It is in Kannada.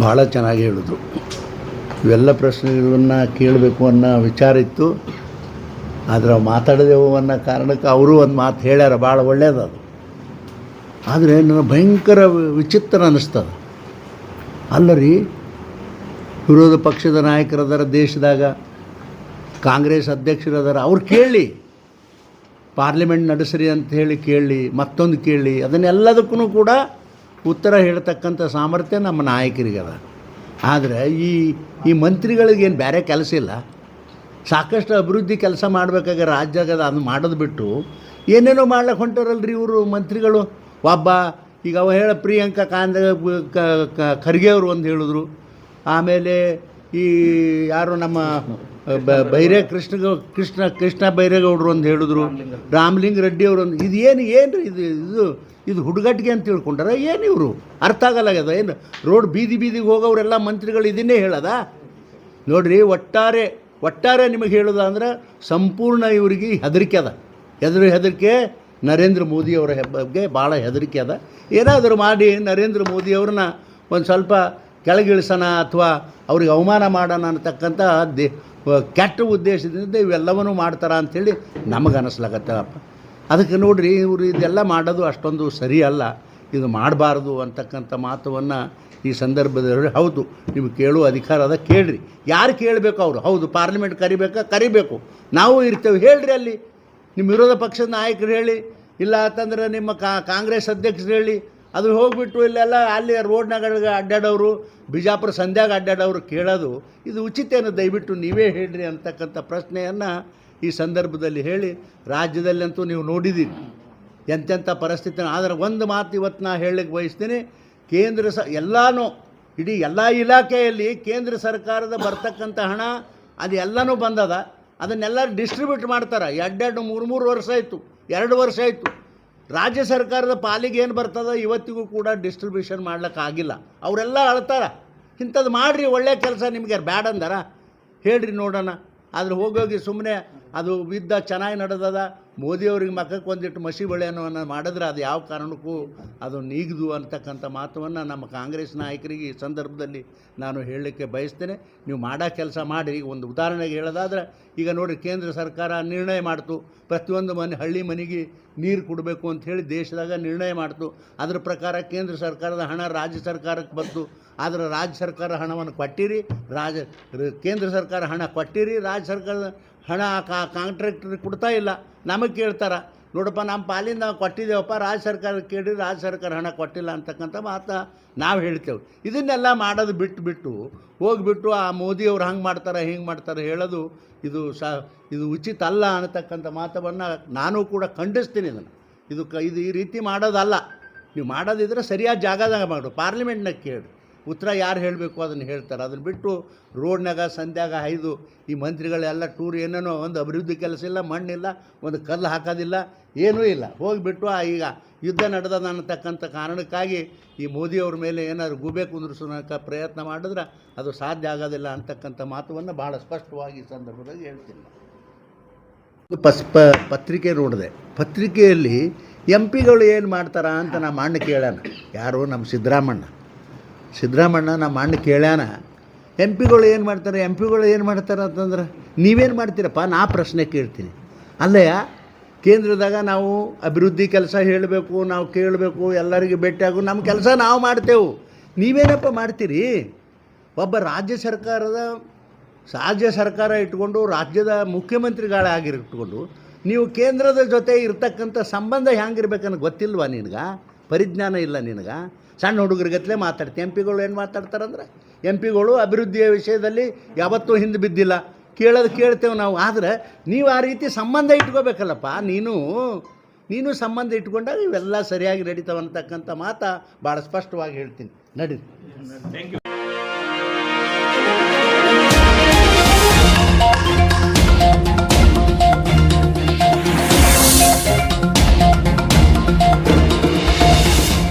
ಭಾಳ ಚೆನ್ನಾಗಿ ಹೇಳಿದ್ರು. ಇವೆಲ್ಲ ಪ್ರಶ್ನೆಗಳನ್ನು ಕೇಳಬೇಕು ಅನ್ನೋ ವಿಚಾರ ಇತ್ತು. ಆದರೆ ಮಾತಾಡದೇವು ಅನ್ನೋ ಕಾರಣಕ್ಕೆ ಅವರು ಒಂದು ಮಾತು ಹೇಳ್ಯಾರ ಭಾಳ ಒಳ್ಳೇದು ಅದು. ಆದರೆ ನನಗೆ ಭಯಂಕರ ವಿಚಿತ್ರ ಅನ್ನಿಸ್ತದೆ ಅಲ್ಲ ರೀ ವಿರೋಧ ಪಕ್ಷದ ನಾಯಕರದಾರ ದೇಶದಾಗ, ಕಾಂಗ್ರೆಸ್ ಅಧ್ಯಕ್ಷರದಾರ ಅವ್ರು ಕೇಳಿ ಪಾರ್ಲಿಮೆಂಟ್ ನಡೆಸ್ರಿ ಅಂತ ಹೇಳಿ ಕೇಳಿ ಮತ್ತೊಂದು ಕೇಳಿ ಅದನ್ನೆಲ್ಲದಕ್ಕೂ ಕೂಡ ಉತ್ತರ ಹೇಳ್ತಕ್ಕಂಥ ಸಾಮರ್ಥ್ಯ ನಮ್ಮ ನಾಯಕರಿಗದ. ಆದರೆ ಈ ಈ ಮಂತ್ರಿಗಳಿಗೇನು ಬೇರೆ ಕೆಲಸ ಇಲ್ಲ. ಸಾಕಷ್ಟು ಅಭಿವೃದ್ಧಿ ಕೆಲಸ ಮಾಡಬೇಕಾಗ ರಾಜ್ಯಗದ ಅದು ಮಾಡೋದು ಬಿಟ್ಟು ಏನೇನೋ ಮಾಡ್ಲಿಕ್ಕೆ ಹೊಂಟಾರಲ್ರಿ ಇವರು ಮಂತ್ರಿಗಳು? ಒಬ್ಬ, ಈಗ ಅವ ಹೇಳ ಪ್ರಿಯಾಂಕಾ ಕಾಂದ ಖರ್ಗೆ ಅವರು ಒಂದು ಹೇಳಿದ್ರು. ಆಮೇಲೆ ಈ ಯಾರು ನಮ್ಮ ಬೈರೇ ಕೃಷ್ಣ ಕೃಷ್ಣ ಕೃಷ್ಣ ಬೈರೇಗೌಡರು ಅಂತ ಹೇಳಿದ್ರು. ರಾಮಲಿಂಗ ರೆಡ್ಡಿ ಅವರು ಒಂದು, ಇದು ಏನು ಏನು ಇದು ಇದು ಇದು ಹುಡುಗಟ್ಟಿಗೆ ಅಂತ ತಿಳ್ಕೊಂಡಾರ? ಏನು ಇವರು? ಅರ್ಥ ಆಗಲ್ಲಾಗ್ಯದ ಏನು? ರೋಡ್ ಬೀದಿ ಬೀದಿಗೆ ಹೋಗೋರೆಲ್ಲ ಮಂತ್ರಿಗಳು ಇದನ್ನೇ ಹೇಳದ? ನೋಡ್ರಿ, ಒಟ್ಟಾರೆ ಒಟ್ಟಾರೆ ನಿಮಗೆ ಹೇಳೋದು ಅಂದ್ರೆ ಸಂಪೂರ್ಣ ಇವರಿಗೆ ಹೆದರಿಕೆ ಅದ. ಹೆದರು ಹೆದರಿಕೆ ನರೇಂದ್ರ ಮೋದಿಯವರ ಬಗ್ಗೆ ಭಾಳ ಹೆದರಿಕೆ ಅದ. ಏನಾದರೂ ಮಾಡಿ ನರೇಂದ್ರ ಮೋದಿಯವ್ರನ್ನ ಒಂದು ಸ್ವಲ್ಪ ಕೆಳಗಿಳಿಸೋಣ ಅಥವಾ ಅವ್ರಿಗೆ ಅವಮಾನ ಮಾಡೋಣ ಅನ್ನತಕ್ಕಂಥ ದೇ ಕೆಟ್ಟ ಉದ್ದೇಶದಿಂದ ಇವೆಲ್ಲವನ್ನೂ ಮಾಡ್ತಾರ ಅಂಥೇಳಿ ನಮಗೆ ಅನ್ನಿಸ್ಲಾಗತ್ತಪ್ಪ ಅದಕ್ಕೆ ನೋಡಿರಿ, ಇವರು ಇದೆಲ್ಲ ಮಾಡೋದು ಅಷ್ಟೊಂದು ಸರಿ ಅಲ್ಲ ಇದು ಮಾಡಬಾರ್ದು ಅಂತಕ್ಕಂಥ ಮಾತವನ್ನು ಈ ಸಂದರ್ಭದಲ್ಲಿ ಹೌದು, ನೀವು ಕೇಳುವ ಅಧಿಕಾರ ಅದ, ಕೇಳ್ರಿ. ಯಾರು ಕೇಳಬೇಕು ಅವರು? ಹೌದು, ಪಾರ್ಲಿಮೆಂಟ್ ಕರಿಬೇಕಾ? ಕರಿಬೇಕು. ನಾವು ಇರ್ತೇವೆ, ಹೇಳ್ರಿ ಅಲ್ಲಿ. ನಿಮ್ಮ ವಿರೋಧ ಪಕ್ಷದ ನಾಯಕರು ಹೇಳಿ, ಇಲ್ಲ ಅಂತಂದ್ರೆ ನಿಮ್ಮ ಕಾಂಗ್ರೆಸ್ ಅಧ್ಯಕ್ಷರು ಹೇಳಿ ಅದು ಹೋಗ್ಬಿಟ್ಟು ಇಲ್ಲೆಲ್ಲ ಅಲ್ಲಿ ರೋಡ್ನಾಗ ಅಡ್ಡಾಡೋರು, ಬಿಜಾಪುರ ಸಂಧ್ಯಾಗ ಅಡ್ಡಾಡೋರು ಕೇಳೋದು, ಇದು ಉಚಿತ ಏನು? ದಯವಿಟ್ಟು ನೀವೇ ಹೇಳ್ರಿ ಅಂತಕ್ಕಂಥ ಪ್ರಶ್ನೆಯನ್ನು ಈ ಸಂದರ್ಭದಲ್ಲಿ ಹೇಳಿ, ರಾಜ್ಯದಲ್ಲಂತೂ ನೀವು ನೋಡಿದ್ದೀರಿ. ಎಂತೆಂಥ ಪರಿಸ್ಥಿತಿ ಆದರೆ ಒಂದು ಮಾತು ಇವತ್ತು ನಾನು ಹೇಳಲಿಕ್ಕೆ ಬಯಸ್ತೀನಿ, ಕೇಂದ್ರ ಸ ಎಲ್ಲನೂ, ಇಡೀ ಎಲ್ಲ ಇಲಾಖೆಯಲ್ಲಿ ಕೇಂದ್ರ ಸರ್ಕಾರದ ಬರ್ತಕ್ಕಂಥ ಹಣ, ಅದು ಎಲ್ಲನೂ ಬಂದದ. ಅದನ್ನೆಲ್ಲ ಡಿಸ್ಟ್ರಿಬ್ಯೂಟ್ ಮಾಡ್ತಾರೆ. ಎರಡೆರಡು ಮೂರು ಮೂರು ವರ್ಷ ಆಯಿತು, ಎರಡು ವರ್ಷ ಆಯಿತು. ರಾಜ್ಯ ಸರ್ಕಾರದ ಪಾಲಿಗೆ ಏನು ಬರ್ತದ ಇವತ್ತಿಗೂ ಕೂಡ ಡಿಸ್ಟ್ರಿಬ್ಯೂಷನ್ ಮಾಡ್ಲಿಕ್ಕಾಗಿಲ್ಲ ಅವರೆಲ್ಲ ಅಳ್ತಾರ. ಇಂಥದ್ದು ಮಾಡಿರಿ, ಒಳ್ಳೆ ಕೆಲಸ ನಿಮಗೆ ಬ್ಯಾಡ ಅಂದಾರ. ಹೇಳ್ರಿ ನೋಡೋಣ. ಆದ್ರೆ ಹೋಗೋಗಿ ಸುಮ್ಮನೆ ಅದು ಬಿದ್ದ ಚೆನ್ನಾಗಿ ನಡೆದದ. ಮೋದಿಯವ್ರಿಗೆ ಮಕ್ಕಕ್ಕೆ ಒಂದಿಟ್ಟು ಮಸಿ ಬಳೆಯನ್ನು ಮಾಡಿದ್ರೆ ಅದು ಯಾವ ಕಾರಣಕ್ಕೂ ಅದು ನೀಗದು ಅಂತಕ್ಕಂಥ ಮಾತವನ್ನು ನಮ್ಮ ಕಾಂಗ್ರೆಸ್ ನಾಯಕರಿಗೆ ಈ ಸಂದರ್ಭದಲ್ಲಿ ನಾನು ಹೇಳಲಿಕ್ಕೆ ಬಯಸ್ತೇನೆ. ನೀವು ಮಾಡೋ ಕೆಲಸ ಮಾಡಿ. ಈಗ ಒಂದು ಉದಾಹರಣೆಗೆ ಹೇಳೋದಾದ್ರೆ, ಈಗ ನೋಡಿ ಕೇಂದ್ರ ಸರ್ಕಾರ ನಿರ್ಣಯ ಮಾಡ್ತು. ಪ್ರತಿಯೊಂದು ಮನೆ, ಹಳ್ಳಿ ಮನೆಗೆ ನೀರು ಕೊಡಬೇಕು ಅಂತ ಹೇಳಿ ದೇಶದಾಗ ನಿರ್ಣಯ ಮಾಡ್ತು. ಅದರ ಪ್ರಕಾರ ಕೇಂದ್ರ ಸರ್ಕಾರದ ಹಣ ರಾಜ್ಯ ಸರ್ಕಾರಕ್ಕೆ ಬಂತು. ಆದರೆ ರಾಜ್ಯ ಸರ್ಕಾರ ಹಣವನ್ನು ಕೊಟ್ಟಿರಿ. ರಾಜ ಕೇಂದ್ರ ಸರ್ಕಾರ ಹಣ ಕೊಟ್ಟಿರಿ. ರಾಜ್ಯ ಸರ್ಕಾರದ ಹಣ ಕಾ ಕಾಂಟ್ರಾಕ್ಟ್ರಿಗೆ ಕೊಡ್ತಾ ಇಲ್ಲ. ನಮಗೆ ಕೇಳ್ತಾರೆ, ನೋಡಪ್ಪ ನಮ್ಮ ಪಾಲಿಂದ ನಾವು ಕೊಟ್ಟಿದ್ದೇವಪ್ಪ, ರಾಜ್ಯ ಸರ್ಕಾರ ಕೇಳಿ ರಾಜ್ಯ ಸರ್ಕಾರ ಹಣ ಕೊಟ್ಟಿಲ್ಲ ಅಂತಕ್ಕಂಥ ಮಾತು ನಾವು ಹೇಳ್ತೇವೆ. ಇದನ್ನೆಲ್ಲ ಮಾಡೋದು ಬಿಟ್ಟು ಬಿಟ್ಟು ಹೋಗಿಬಿಟ್ಟು ಆ ಮೋದಿಯವ್ರು ಹಂಗೆ ಮಾಡ್ತಾರೆ, ಹಿಂಗೆ ಮಾಡ್ತಾರೆ ಹೇಳೋದು ಇದು ಸ, ಇದು ಉಚಿತ ಅಲ್ಲ ಅನ್ನತಕ್ಕಂಥ ಮಾತವನ್ನು ನಾನು ಕೂಡ ಖಂಡಿಸ್ತೀನಿ ಇದನ್ನು. ಇದು ಕ, ಇದು ಈ ರೀತಿ ಮಾಡೋದಲ್ಲ. ನೀವು ಮಾಡೋದಿದ್ರೆ ಸರಿಯಾದ ಜಾಗದಾಗ ಮಾಡು ಪಾರ್ಲಿಮೆಂಟ್ನಾಗ ಕೇಳಿ. ಉತ್ತರ ಯಾರು ಹೇಳಬೇಕು ಅದನ್ನು ಹೇಳ್ತಾರೆ. ಅದನ್ನು ಬಿಟ್ಟು ರೋಡ್ನಾಗ ಸಂಧ್ಯಾಗ ಹೈದು ಈ ಮಂತ್ರಿಗಳೆಲ್ಲ ಟೂರ್ ಏನೇನೋ ಒಂದು ಅಭಿವೃದ್ಧಿ ಕೆಲಸ ಇಲ್ಲ, ಮಣ್ಣಿಲ್ಲ, ಒಂದು ಕಲ್ಲು ಹಾಕೋದಿಲ್ಲ, ಏನೂ ಇಲ್ಲ. ಹೋಗಿಬಿಟ್ಟು ಈಗ ಯುದ್ಧ ನಡೆದದ ಅನ್ನತಕ್ಕಂಥ ಕಾರಣಕ್ಕಾಗಿ ಈ ಮೋದಿಯವ್ರ ಮೇಲೆ ಏನಾದ್ರು ಗುಬೆ ಕುಂದ್ರಿಸೋಣಕ್ಕೆ ಪ್ರಯತ್ನ ಮಾಡಿದ್ರೆ ಅದು ಸಾಧ್ಯ ಆಗೋದಿಲ್ಲ ಅಂತಕ್ಕಂಥ ಮಾತುವನ್ನು ಭಾಳ ಸ್ಪಷ್ಟವಾಗಿ ಈ ಸಂದರ್ಭದಲ್ಲಿ ಹೇಳ್ತೀನಿ. ಪ ಪತ್ರಿಕೆ ನೋಡಿದೆ. ಪತ್ರಿಕೆಯಲ್ಲಿ ಎಂ ಪಿಗಳು ಏನು ಮಾಡ್ತಾರ ಅಂತ ನಮ್ಮ ಅಣ್ಣ ಕೇಳೋಣ. ಯಾರು ನಮ್ಮ ಸಿದ್ದರಾಮಣ್ಣ. ಸಿದ್ದರಾಮಣ್ಣ ನಮ್ಮ ಅಣ್ಣ ಕೇಳ್ಯಾನ ಎಂ ಪಿಗಳು ಏನು ಮಾಡ್ತಾರೆ ಎಂ ಪಿಗಳು ಏನು ಮಾಡ್ತಾರೆ ಅಂತಂದ್ರೆ, ನೀವೇನು ಮಾಡ್ತೀರಪ್ಪ, ನಾ ಪ್ರಶ್ನೆ ಕೇಳ್ತೀನಿ. ಅಲ್ಲಯ್ಯ ಕೇಂದ್ರದಾಗ ನಾವು ಅಭಿವೃದ್ಧಿ ಕೆಲಸ ಹೇಳಬೇಕು, ನಾವು ಕೇಳಬೇಕು, ಎಲ್ಲರಿಗೂ ಭೇಟಿಯಾಗು ನಮ್ಮ ಕೆಲಸ ನಾವು ಮಾಡ್ತೇವೆ. ನೀವೇನಪ್ಪ ಮಾಡ್ತೀರಿ? ಒಬ್ಬ ರಾಜ್ಯ ಸರ್ಕಾರದ, ರಾಜ್ಯ ಸರ್ಕಾರ ಇಟ್ಕೊಂಡು, ರಾಜ್ಯದ ಮುಖ್ಯಮಂತ್ರಿಗಳಾಗಿಟ್ಕೊಂಡು ನೀವು ಕೇಂದ್ರದ ಜೊತೆ ಇರ್ತಕ್ಕಂಥ ಸಂಬಂಧ ಹೆಂಗಿರ್ಬೇಕನ್ನೋ ಗೊತ್ತಿಲ್ವಾ ನಿನಗೆ? ಪರಿಜ್ಞಾನ ಇಲ್ಲ ನಿನಗೆ. ಸಣ್ಣ ಹುಡುಗರಿಗತ್ಲೆ ಮಾತಾಡ್ತೀನಿ ಎಂ ಪಿಗಳು ಏನು ಮಾತಾಡ್ತಾರಂದ್ರೆ? ಎಂ ಪಿಗಳು ಅಭಿವೃದ್ಧಿಯ ವಿಷಯದಲ್ಲಿ ಯಾವತ್ತೂ ಹಿಂದೆ ಬಿದ್ದಿಲ್ಲ. ಕೇಳೋದು ಕೇಳ್ತೇವೆ ನಾವು. ಆದರೆ ನೀವು ಆ ರೀತಿ ಸಂಬಂಧ ಇಟ್ಕೋಬೇಕಲ್ಲಪ್ಪ. ನೀನು ನೀನು ಸಂಬಂಧ ಇಟ್ಕೊಂಡಾಗ ಇವೆಲ್ಲ ಸರಿಯಾಗಿ ನಡೀತಾವೆ ಅಂತಕ್ಕಂಥ ಮಾತು ಭಾಳ ಸ್ಪಷ್ಟವಾಗಿ ಹೇಳ್ತೀನಿ. ನಡೀರಿ.